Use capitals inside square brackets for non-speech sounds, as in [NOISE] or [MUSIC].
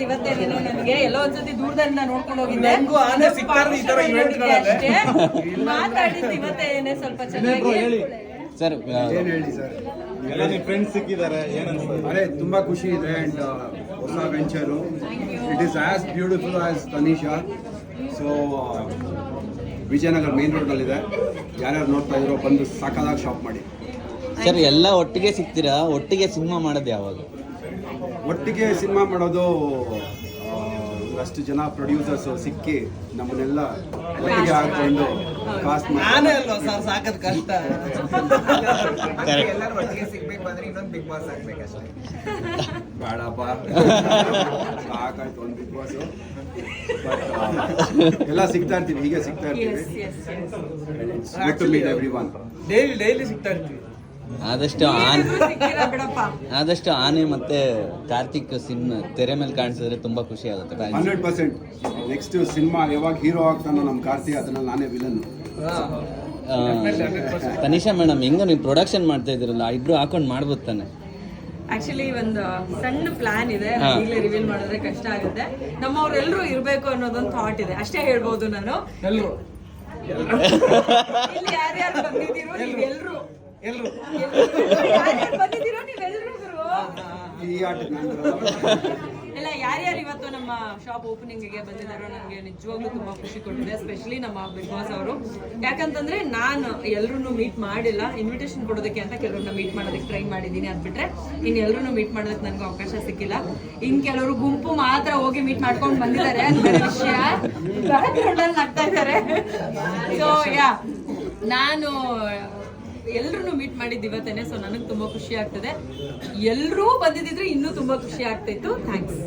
ಸಿಕ್ಕಿರೋದು ಇವತ್ತೇನೇನೋ ನನಗೆ. ಎಲ್ಲೋ ಒಂದ್ಸತಿ ದೂರದಿಂದ ನೋಡ್ಕೊಂಡು ಹೋಗಿದ್ದೆ. ನಂಗೂ ಆನೆ ಸಿಕ್ಕಾದ್ರೆ ಈ ತರ event ಗಳಲ್ಲೇ. ಅಷ್ಟೇ. ಮಾತಾಡಿದ್ದು ಇವತ್ತೇನೆ ಸ್ವಲ್ಪ ಚೆನ್ನಾಗಿ ಸರ್ ಏನ್ ಹೇಳಿ ಸರ್? ಎಲ್ಲ ನಿಮ್ಮ ಫ್ರೆಂಡ್ಸ್ ಸಿಕ್ಕಿದ್ದಾರೆ ಏನ್ ಅನ್ಸ್ತದೆ ಅರೆ ತುಂಬಾ ಖುಷಿ ಇದೆ ಅಂಡ್ ಹೊಸ venture it is as beautiful as Tanisha so Vijayanagara main ಇದೆ ಯಾರ್ಯಾರು ನೋಡ್ತಾ ಇದ್ರು ಬಂದು ಸಾಕಾದಾಗ ಶಾಪ್ ಮಾಡಿ. ಸರ್ ಎಲ್ಲ ಒಟ್ಟಿಗೆ ಸಿಗ್ತೀರಾ? ಒಟ್ಟಿಗೆ ಸಿನಿಮಾ ಮಾಡೋದು ಯಾವಾಗ? ಒಟ್ಟಿಗೆ ಸಿನಿಮಾ ಮಾಡೋದು ಅಷ್ಟು ಜನ ಪ್ರೊಡ್ಯೂಸರ್ಸ್ ಸಿಕ್ಕಿ ನಮ್ಮನ್ನೆಲ್ಲ ಒಟ್ಟಿಗೆ ಹಾಕೊಂಡು ಕಾಸ್ಟ್ ನಾನೇ ಅಲ್ವಾ ಸರ್ ಸಾಕದ್ ಕಷ್ಟ. [LAUGHS] ಎಲ್ಲರೂ ಒಟ್ಟಿಗೆ ಸಿಗ್ಬೇಕು ಅಂದ್ರೆ ಇನ್ನೊಂದು ಬಿಗ್ ಬಾಸ್ ಆಗ್ಬೇಕಷ್ಟೇ. ಬೇಡಪ್ಪ [LAUGHS] ಸಾಕಾಯ್ತು ಒಂದು ಬಿಗ್ ಬಾಸ್ ಎಲ್ಲ ಸಿಗ್ತಾ ಇರ್ತೀವಿ ಹೀಗೆ ಸಿಗ್ತಾ ಇರ್ತೀವಿ. ಡೈಲಿ ಡೈಲಿ ಸಿಗ್ತಾ ಇರ್ತೀವಿ. ಆದಷ್ಟು ಆನೆ ಬಿಡಪ್ಪ. ಆದಷ್ಟು ಆನೆ ಮತ್ತೆ ಕಾರ್ತಿಕ್ ಸಿನಿಮಾ ತೆರೆ ಮೇಲೆ ಕಾಣಿಸಿದ್ರೆ ತುಂಬಾ ಖುಷಿ ಆಗುತ್ತೆ. Hundred percent. ನೆಕ್ಸ್ಟ್ ಸಿನಿಮಾ ಯಾವಾಗ ಹೀರೋ ಆಗ್ತಾನೋ ನಮ್ಮ ಕಾರ್ತಿಕ್ ಅದನ್ನ ನಾನೇ ವಿಲನ್ ತನಿಷಾ ಮೇಡಮ್ ಹೆಂಗ ನೀವು ಪ್ರೊಡಕ್ಷನ್ ಮಾಡ್ತಾ ಇದ್ದೀರಲ್ಲ ಇಬ್ರು ಹಾಕೊಂಡ್ ಮಾಡ್ಬೋದು ತಾನೆ. ಆಕ್ಚುಲಿ ಒಂದು ಸಣ್ಣ ಪ್ಲಾನ್ ಇದೆ. ಈಗಲೇ ರಿವೀಲ್ ಮಾಡಿದ್ರೆ ಕಷ್ಟ ಆಗುತ್ತೆ. ನಮ್ಮವ್ರೆಲ್ಲರೂ ಇರಬೇಕು ಅನ್ನೋದೊಂದು ಥಾಟ್ ಇದೆ. ಅಷ್ಟೇ ಹೇಳ್ಬೋದು ನಾನು. ಎಲ್ಲರೂ ಯಾರ್ಯಾರು ಬಂದಿದ್ದೀರೋ ಗುರು? ಈ ಆಟಕ್ಕೆ ನಾನು. ಎಲ್ಲ ಯಾರ್ಯಾರು ಇವತ್ತು ನಮ್ಮ ಶಾಪ್ ಓಪನಿಂಗ್ಗೆ ಬಂದಿದ್ದಾರೋ ನನಗೆ ನಿಜವಾಗ್ಲೂ ತುಂಬಾ ಖುಷಿ ಕೊಟ್ಟಿದೆ ಸ್ಪೆಷಲಿ ನಮ್ಮ ಬಿಗ್ ಬಾಸ್ ಅವರು. ಯಾಕಂತಂದ್ರೆ ನಾನು ಎಲ್ಲರೂ ಮೀಟ್ ಮಾಡಿಲ್ಲ. ಇನ್ವಿಟೇಷನ್ ಕೊಡೋದಕ್ಕೆ ಅಂತ ಕೆಲವ್ರನ್ನ ಮೀಟ್ ಮಾಡೋದಕ್ಕೆ ಟ್ರೈ ಮಾಡಿದ್ದೀನಿ ಅದ್ಬಿಟ್ರೆ ಇನ್ನು ಎಲ್ಲರೂ ಮೀಟ್ ಮಾಡೋದಕ್ಕೆ ನನಗೆ ಅವಕಾಶ ಸಿಕ್ಕಿಲ್ಲ. ಇನ್ ಕೆಲವರು ಗುಂಪು ಮಾತ್ರ ಹೋಗಿ ಮೀಟ್ ಮಾಡ್ಕೊಂಡು ಬಂದಿದ್ದಾರೆ ವಿಷಯ. ಇದ್ದಾರೆ. ಸೊ ಯಾ ನಾನು ಎಲ್ಲರೂ ಮಾಡಿದ್ದು ಇವತ್ತೇನೆ ಸೊ ನನಗೆ ತುಂಬಾ ಖುಷಿ ಆಗ್ತದೆ. ಎಲ್ಲರೂ ಬಂದಿದ್ದಿದ್ರೆ ಇನ್ನೂ ತುಂಬಾ ಖುಷಿ ಆಗ್ತಾ ಇತ್ತು. ಥ್ಯಾಂಕ್ಸ್